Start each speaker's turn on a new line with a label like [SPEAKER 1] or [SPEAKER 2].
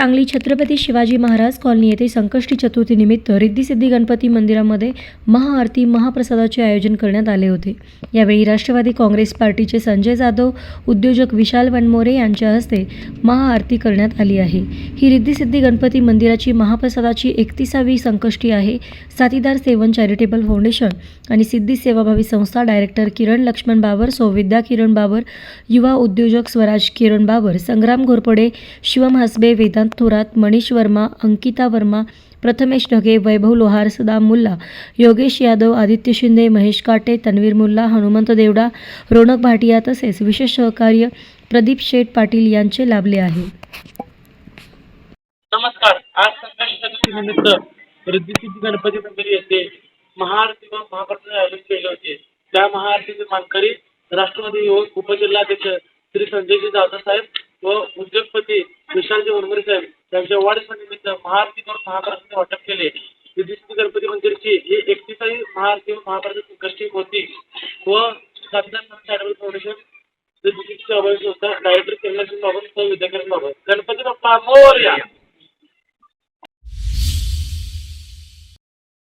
[SPEAKER 1] Sangli Chhatrapati Shivaji Maharaj colony येथे संकष्टी चतुर्थीनिमित्त रिद्धी गणपती मंदिरामध्ये महाआरती महाप्रसादाचे आयोजन करण्यात आले होते. यावेळी राष्ट्रवादी काँग्रेस पार्टीचे संजय जाधव उद्योजक विशाल वनमोरे यांच्या हस्ते महाआरती करण्यात आली आहे. ही रिद्धी गणपती मंदिराची महाप्रसादाची एकतीसावी संकष्टी आहे. साथीदार सेवन चॅरिटेबल फाउंडेशन आणि सिद्धी सेवाभावी संस्था डायरेक्टर किरण लक्ष्मण बाबर सौविद्या किरण बाबर युवा उद्योजक स्वराज किरण बाबर संग्राम घोरपडे शिवम हसबे वेदांत थोरात मनीष वर्मा अंकिता वर्मा प्रथमेश ढगे वैभव लोहार सदाम मुल्ला योगेश यादव आदित्य शिंदे महेश काटे तन्वीर मुल्ला हनुमंत देवडा रोनक भाटिया तसेच विशेष सहकार्य प्रदीप शेठ पाटील यांचे लाभले आहे.
[SPEAKER 2] नमस्कार. आज संकष्टी चतुर्थीनिमित्त रिद्धी गणपती मंदिर येथे महाआरती व महाप्रसाद आयोजित केले होते. त्या महाआरतीचे मानकरी राष्ट्रवादी युवक उपजिल्हाध्यक्ष श्री संजयजी जाधव साहेब व उद्योगपती विशालजी उर्मरे साहेब यांच्या वाढदिवसानिमित्त महाआरती करून महाप्रसाद वाटप केले. रिद्धी गणपती मंदिरची ही एकतीसावी महाआरती महाप्रसाद संकष्टी होती. व फाउंडेशन होता डायरेक्टर किरण बाबत विद्याकरण बाबत गणपती बाप्पा मोर्या